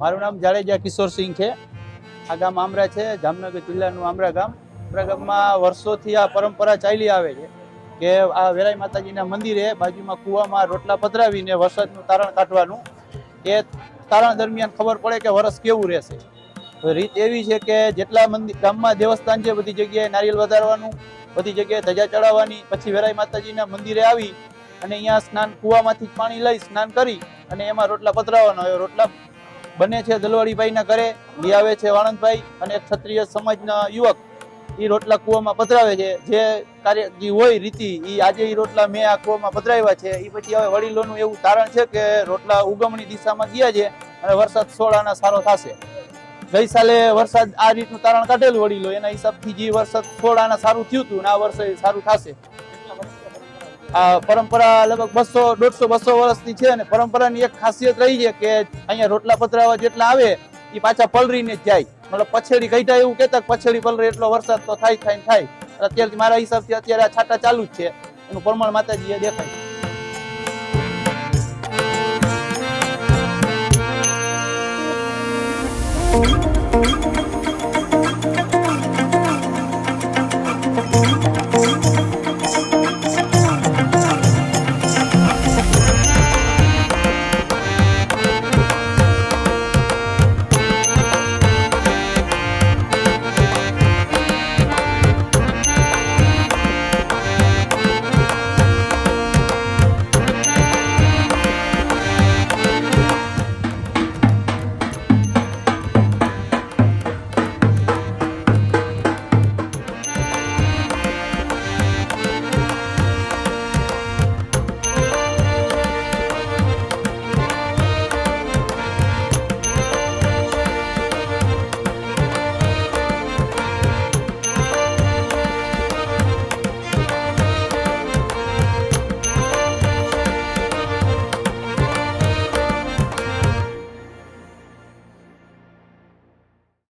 મારું નામ જાડેજા કિશોરસિંહ છે. આ ગામ આમરા છે, જામનગર જિલ્લાનું આમરા ગામ. આમરા ગામમાં વર્ષોથી આ પરંપરા ચાલી આવે છે કે આ વેરાઈ માતાજીના મંદિરે બાજુમાં કૂવામાં રોટલા પધરાવીને વરસાદનું તારણ કાઢવાનું. એ તારણ દરમિયાન ખબર પડે કે વરસ કેવું રહેશે. રીત એવી છે કે જેટલા મંદિર ગામમાં દેવસ્થાન છે, બધી જગ્યાએ નારિયેલ વધારવાનું, બધી જગ્યાએ ધજા ચડાવવાની, પછી વેરાઈ માતાજીના મંદિરે આવી અને અહીંયા સ્નાન, કૂવામાંથી પાણી લઈ સ્નાન કરી અને એમાં રોટલા પધરાવવાનો રોટલા બને છે દલવાડીભાઈના ઘરે લઈ આવે છે વાણંદભાઈ અને એક ક્ષત્રિય સમાજના યુવક. એ રોટલા કૂવામાં પધરાવે છે. જે કાર્ય, જે હોય રીતિ એ આજે એ રોટલા મેં આ કૂવામાં પધરાવ્યા છે. એ પછી હવે વડીલોનું એવું તારણ છે કે રોટલા ઉગમણી દિશામાં ગયા છે અને વરસાદ સોળાના સારો થશે. ગઈ સાલે વરસાદ આ રીતનું તારણ કાઢેલું વડીલો. એના હિસાબથી જે વરસાદ સોળાના સારું થયું હતું અને આ વર્ષે સારું થશે. આ પરંપરા લગભગ બસો, દોઢસો, બસો વર્ષની છે અને પરંપરાની એક ખાસિયત રહી છે કે અહીંયા રોટલા પતરાવા જેટલા આવે એ પાછા પલરીને જ જાય. મતલબ પછેડી કઈટા એવું કહેતા પછેડી પલરે એટલો વરસાદ તો થાય થાય થાય. અત્યારથી મારા હિસાબથી અત્યારે આ છાટા ચાલુ જ છે. એનું પ્રમાણ માતાજી એ દેખાય.